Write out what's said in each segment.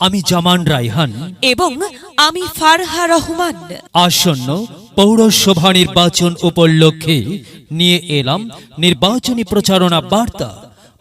আমি জামান রাইহান এবং আমি ফারহা রহমান। আসন্ন পৌরসভা নির্বাচন উপলক্ষে নিয়ে এলাম নির্বাচনী প্রচারণা বার্তা।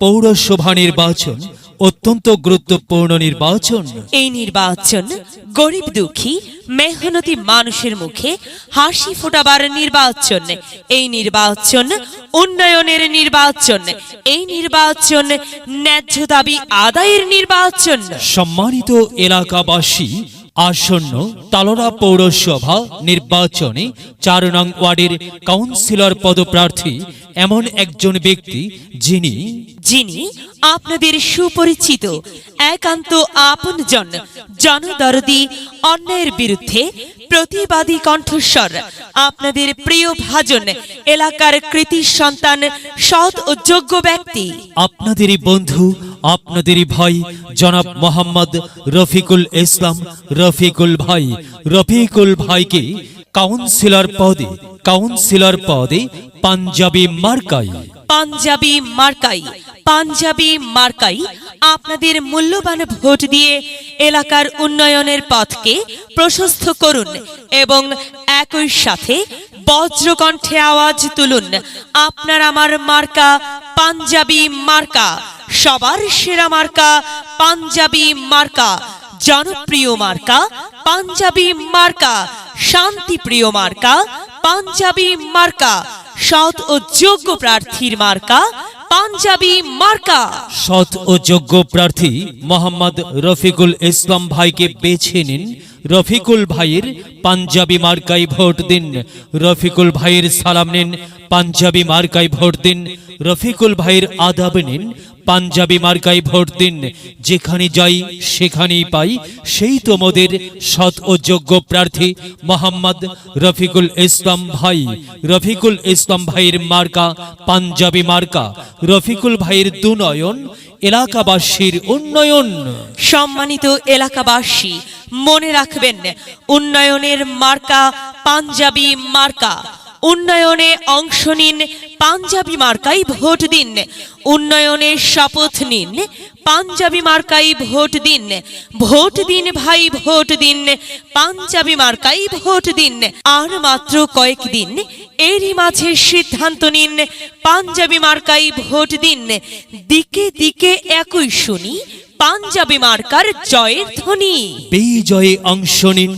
পৌরসভা নির্বাচন অত্যন্ত গুরুত্বপূর্ণ নির্বাচন। এই নির্বাচন গরিব দুঃখী মেহনতি মানুষের মুখে হাসি ফোটাবার নির্বাচন। এই নির্বাচন উন্নয়নের নির্বাচন। এই নির্বাচন ন্যায্য দাবি আদায়ের নির্বাচন। সম্মানিত এলাকাবাসী আসন্ন তালোড়া পৌরসভা নির্বাচনে চার নং ওয়ার্ডের কাউন্সিলর পদপ্রার্থী এমন একজন ব্যক্তি যিনি যিনি আপনাদের সুপরিচিত একান্ত আপনজন জনদরদি অন্যায়ের বিরুদ্ধে প্রতিবাদী কণ্ঠস্বর আপনাদের প্রিয় ভাজন এলাকার কৃতি সন্তান সৎ ও যোগ্য ব্যক্তি। আপনাদেরই বন্ধু আপনাদেরই ভাই, জনাব মোহাম্মদ রফিকুল ইসলাম। রফিকুল ভাই, রফিকুল ভাইকে কাউন্সিলর পদে কাউন্সিলর পদে পাঞ্জাবি মার্কাই পাঞ্জাবি মার্কাই পাঞ্জাবি মার্কাই আপনাদের মূল্যবান ভোট দিয়ে এলাকার উন্নয়নের পথকে প্রশস্ত করুন এবং একই সাথে বজ্রকণ্ঠে আওয়াজ তুলুন। আপনার আমার মার্কা পাঞ্জাবি মার্কা। সবার সেরা মার্কা পাঞ্জাবি মার্কা, জনপ্রিয় মার্কা পাঞ্জাবি মার্কা, শান্তিপ্রিয় মার্কা পাঞ্জাবি মার্কা, সৎ ও যোগ্য প্রার্থীর মার্কা পাঞ্জাবি মার্কা। সৎ ও যোগ্য প্রার্থী মোহাম্মদ রফিকুল ইসলাম ভাইকে বেছে নিন। রফিকুল ভাইয়ের পাঞ্জাবি মার্কাই ভোট দিন। রফিকুল ভাইয়ের সালাম নিন। পাঞ্জাবি মার্কাই ভোট দিন। রফিকুল ভাইয়ের আদাব নিন। পাঞ্জাবি মার্কায় ভোট দিন। যেখানে যাই, সেখানেই পাই। সেই তোমাদের সৎ ও যোগ্য প্রার্থী মোহাম্মদ রফিকুল ইসলাম ভাই। রফিকুল ইসলাম ভাইয়ের মার্কা, পাঞ্জাবি মার্কা। রফিকুল ভাইয়ের দুনয়ন, এলাকাবাসীর উন্নয়ন। সম্মানিত এলাকাবাসী, মনে রাখবেন, উন্নয়নের মার্কা পাঞ্জাবি মার্কা। উন্নয়নে অংশ নিন, পাঞ্জাবি মার্কাই ভোট দিন। উন্নয়নে শপথ নিন, পাঞ্জাবি মার্কাই ভোট দিন। ভোট দিন ভাই, ভোট দিন, পাঞ্জাবি মার্কাই ভোট দিন। আর মাত্র কয়েকদিন এরই মাঝে সিদ্ধান্ত নিন, পাঞ্জাবি মার্কাই ভোট দিন। দিকে দিকে একই শুনি, পাঞ্জাবি মার্কার জয়ের ধ্বনি। বিজয়ে অংশ নিন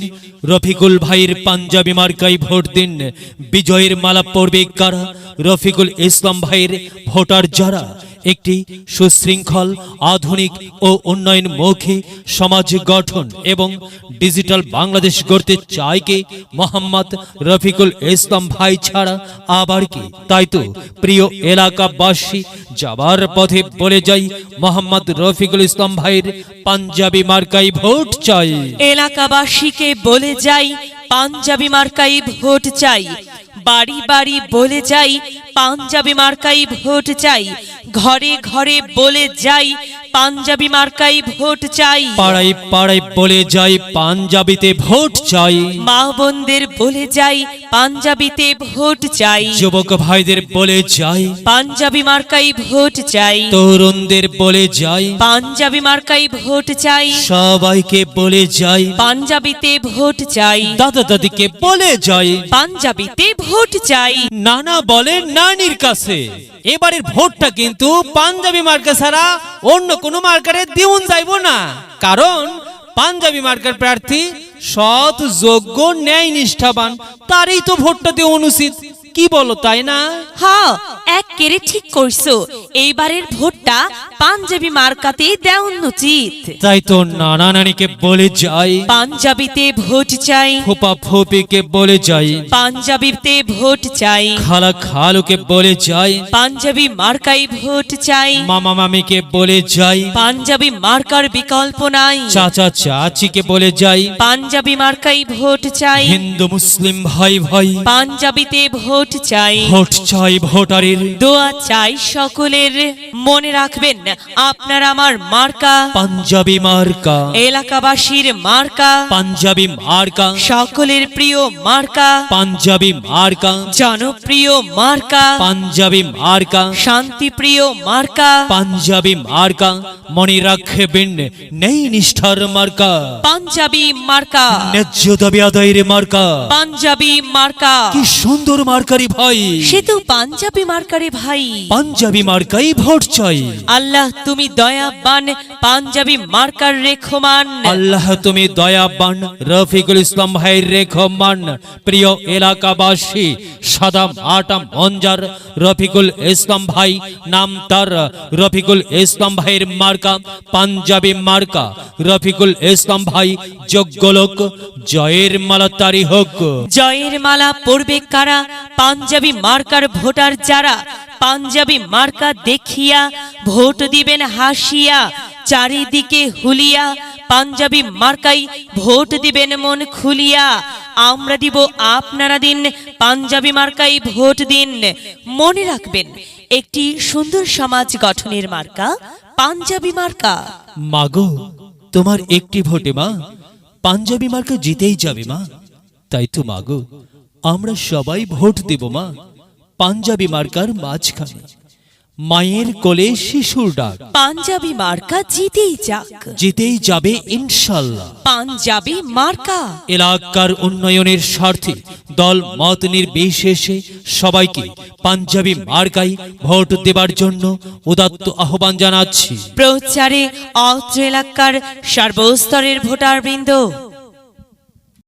রফিকুল ভাইয়ের পাঞ্জাবি মার্কাই ভোট দিন। বিজয়ের মালা পড়বে কারা? রফিকুল ইসলাম ভাইয়ের ভোটার যারা? একটি সুশৃঙ্খল, আধুনিক ও উন্নয়নমুখী সমাজ গঠন এবং ডিজিটাল বাংলাদেশ গড়তে চায় কে মোহাম্মদ রফিকুল ইসলাম ভাই ছাড়া আবার কি? তাই তো প্রিয় এলাকাবাসী, যাবার পথে বলে যাই, মোহাম্মদ রফিকুল ইসলাম ভাইয়ের পাঞ্জাবি মার্কাই ভোট চাই। এলাকাবাসীকে বলে যাই পাঞ্জাবি মার্কাই ভোট চাই বাড়ি বাড়ি বলে যাই পাঞ্জাবি মার্কাই ভোট চাই। ঘরে ঘরে বলে যাই পাঞ্জাবি মার্কাই ভোট চাই। পাড়ায় পাড়ায় বলে যাই পাঞ্জাবিতে ভোট চাই। মা বোনদের বলে যাই পাঞ্জাবিতে ভোট চাই। যুবক ভাইদের বলে যাই। পাঞ্জাবি মার্কাই ভোট চাই। তরুণদের বলে যাই। পাঞ্জাবি মার্কাই ভোট চাই। সবাইকে বলে যাই। পাঞ্জাবিতে ভোট চাই। দাদা দাদিকে বলে যাই। পাঞ্জাবিতে ভোট চাই। নানা বলে নানির কাছে। এবারের ভোটটা কিন্তু পাঞ্জাবি মার্কা ছাড়া অন্য কোনো মার্কারে দিউন যাইব না। কারণ পাঞ্জাবি মার্কার প্রার্থী সৎ, যোগ্য ন্যায় নিষ্ঠাবান তারই তো ভোটটা দেওয়া উচিত কি বলো তাই না? হ্যাঁ এক একেরে ঠিক করছ। এইবারের ভোটটা পাঞ্জাবি মার্কাতে দেওয়ান উচিত তাই তো নানা নানিকে বলে যাই। পাঞ্জাবিতে ভোট চাই। ফোপা ফোপিকে বলে যাই। পাঞ্জাবিতে ভোট চাই। খালা খালুকে বলে যাই। পাঞ্জাবি মার্কাই ভোট চাই। মামা মামিকে বলে যাই। পাঞ্জাবি মার্কার বিকল্প নাই। চাচা চাচিকে বলে যাই। পাঞ্জাবি মার্কাই ভোট চাই। হিন্দু মুসলিম ভাই ভাই। পাঞ্জাবিতে ভোট চাই। ভোট চাই ভোটারের। দোয়া চাই সকলের। মনে রাখবেন আপনার আমার মার্কা। পাঞ্জাবি মার্কা। এলাকাবাসীর মার্কা। পাঞ্জাবি মার্কা। সকলের প্রিয় মার্কা। পাঞ্জাবি মার্কা। জনপ্রিয় মার্কা। পাঞ্জাবি মার্কা। শান্তিপ্রিয় মার্কা। পাঞ্জাবি মার্কা। মনে রাখবেন নেই নিষ্ঠার মার্কা। পাঞ্জাবি মার্কা। ন্যায্য দাবি আদায়ের মার্কা। পাঞ্জাবি মার্কা। কি সুন্দর মার্কারি ভাই। সে তো পাঞ্জাবি মার্কারে ভাই। পাঞ্জাবি মার্কাই ভোট চাই। আল্লাহ তুমি দয়াবান পাঞ্জাবি মার্কার রেখমান। আল্লাহ তুমি দয়াবান রফিকুল ইসলাম ভাইয়ের রেখমান। প্রিয় এলাকাবাসী সাদাম আটাম অঞ্জার রফিকুল ইসলাম ভাই নাম তার রফিকুল ইসলাম ভাইয়ের মার্কা পাঞ্জাবি মার্কা। রফিকুল ইসলাম ভাই যোগ্য লোক জয়ের মালা তারি হোক। জয়ের মালা পড়বে কারা? পাঞ্জাবি মার্কার ভোটার যারা, পাঞ্জাবি মার্কা দেখিয়া ভোট দিবেন হাসিয়া, চারিদিকে হুলিয়া, পাঞ্জাবি মার্কাই ভোট দিবেন মন খুলিয়া, আমরা দিব আপনারা দিন, পাঞ্জাবি মার্কাই ভোট দিন। মনে রাখবেন, একটি সুন্দর সমাজ গঠনের মার্কা, পাঞ্জাবি মার্কা। মাগো, তোমার একটি ভোটে মা, পাঞ্জাবি মার্কা জিতেই যাবে মা। তাই তো মাগো আমরা সবাই ভোট দেব মা। পাঞ্জাবি মার্কার মাঝখানে। মায়ের কোলে শিশুর ডাক। পাঞ্জাবি মার্কা জিতেই যাক। জিতেই যাবে ইনশাল্লাহ। পাঞ্জাবি মার্কা। এলাকার উন্নয়নের স্বার্থে দল মত নির্বিশেষে সবাইকে পাঞ্জাবি মার্কাই ভোট দেবার জন্য উদাত্ত আহ্বান জানাচ্ছি। প্রচারে অত্র এলাকার সর্বস্তরের ভোটারবৃন্দ।